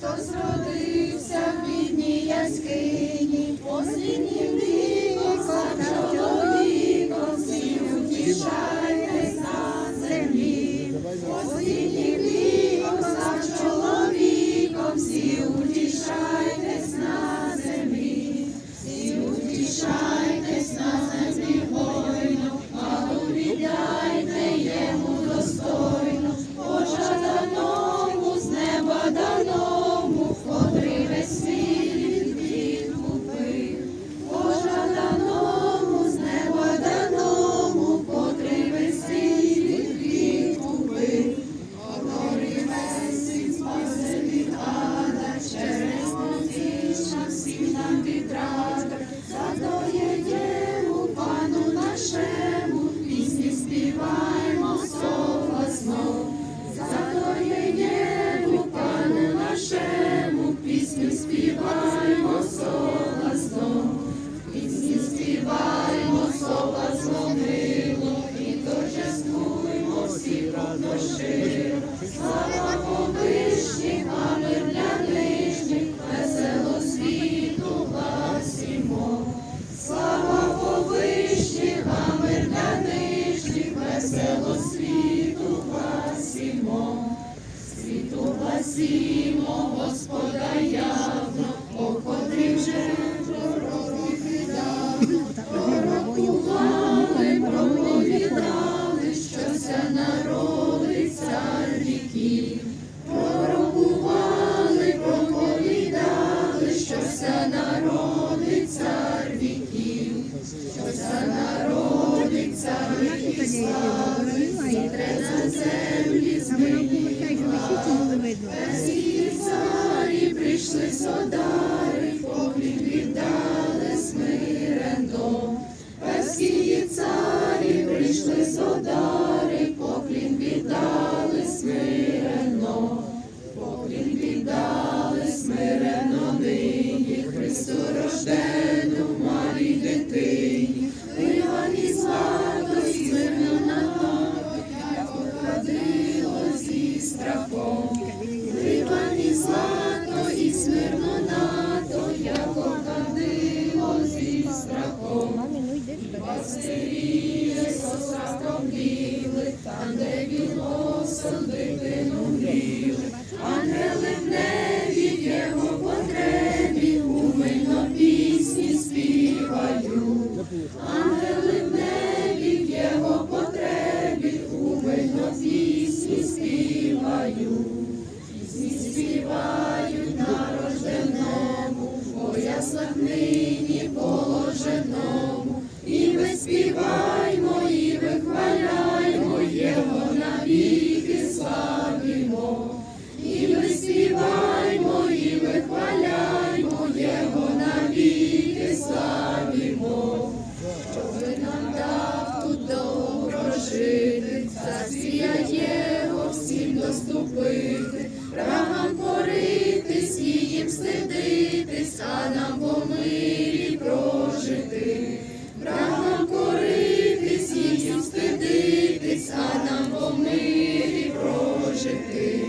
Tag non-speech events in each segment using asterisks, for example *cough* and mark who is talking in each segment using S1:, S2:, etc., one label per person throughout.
S1: Христос родився в бідній яскині, посліднім віком став чоловіком, всі утішайтесь на землі. Посліднім віком став чоловіком, всі утішайтесь на землі. Всі утішайтесь Світу гласімо, Господа явно, прийшли содари, поклін віддали смиренно. Поклін віддали смиренно нині, Христу рождену, малій дитині. Івані злато і смирно на як покадило зі страхом. Івані злато і смирно нато, як покадило зі страхом. Пастирі всім доступити, врагам коритись, їм стидитись, а нам по мирі прожити. Врагам коритись, їм стидитись, а нам по мирі прожити.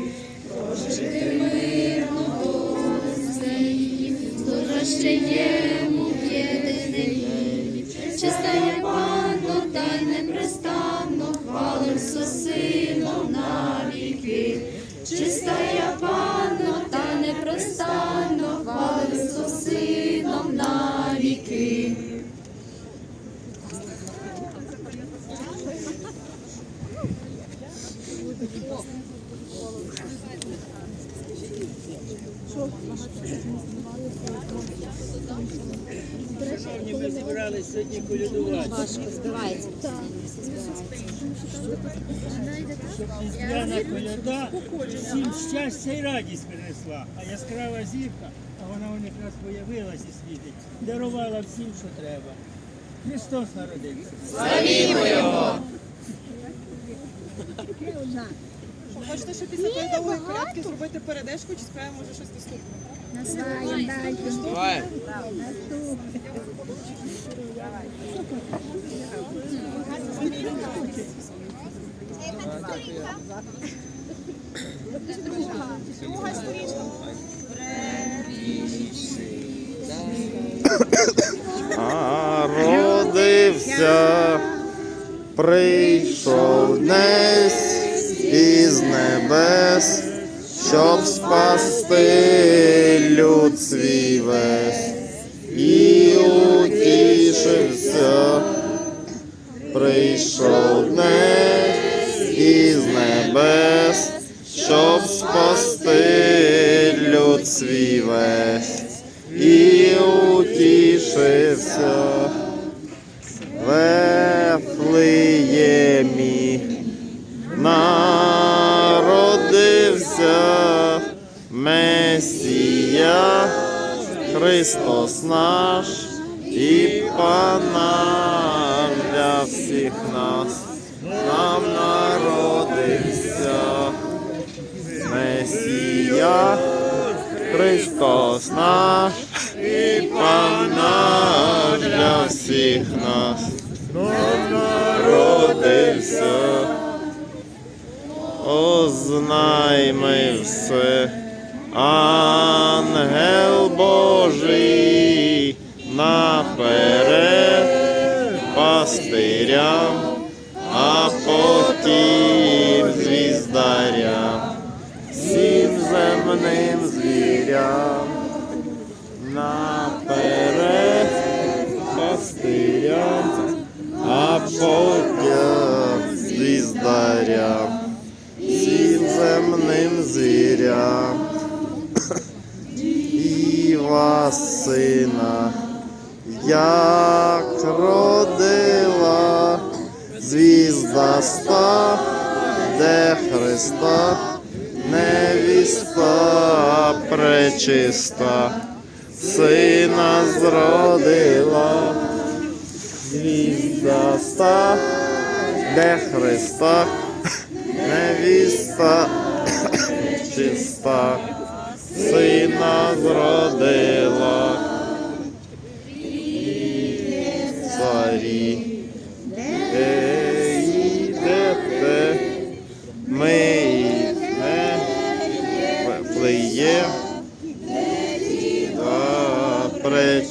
S1: Прожити мирно з неї, злорощаємо в єдиний. Чиста панно, та й непрестанно хвалим со сином на віки. Чиста є панно, та непрестанно хвалим со сином на віки.
S2: Шановні, ми сьогодні колядувати. Щоб різдвяна коляда всім щастя і радість принесла. А яскрава зірка, а вона у них якраз появилась і світить, дарувала всім, що треба. Христос народився.
S3: Хочете, щоб після тої довгої колядки зробити передишку, чи співаємо може щось наступне? Друга. А родився,
S4: прийшов днесь із небес, щоб спасти люд свій весь утішився, прийшов днес із небес, щоб спасти люд свій весь, і утішився. Вефлеємі народився Месія, Христос наш і Пана для всіх нас, нам народився Месія, Христос наш і Пана для всіх нас народився. Ознай ми все, ангел Божий наперед пастирям, а потім звізда ста, де Христа, невіста пречиста, сина зродила. Звізда ста, де Христа, невіста *coughs* чиста, сина зродила.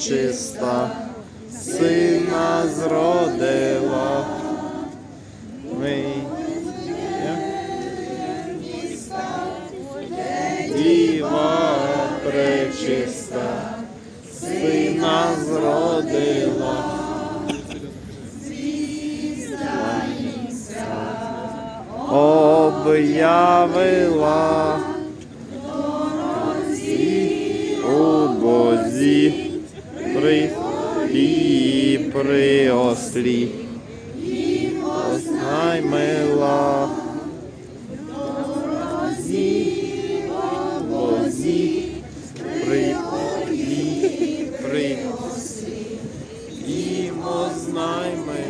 S4: Пречиста сина зродила. Ми Діва пречиста, сина зродила. Об'явила при і при ослі. Оснай мила. Возі при і при і мознай мила.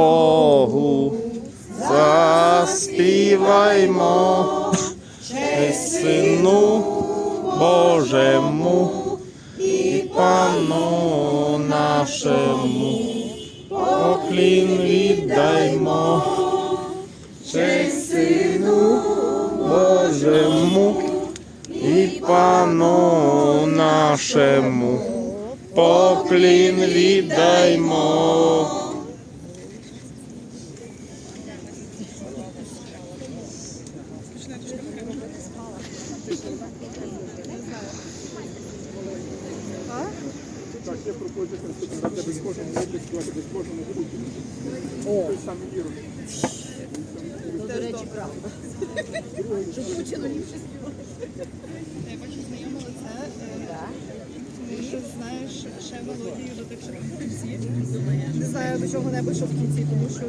S4: Богу заспіваймо, честь Сину Божому пану нашому, поклін віддаймо, честь сину Божому і пану нашому, поклін віддаймо.
S3: Я бачу знайоме лице. Ти щось знаєш ще мелодію до тих. Не знаю до чого-небудь, що в кінці, тому що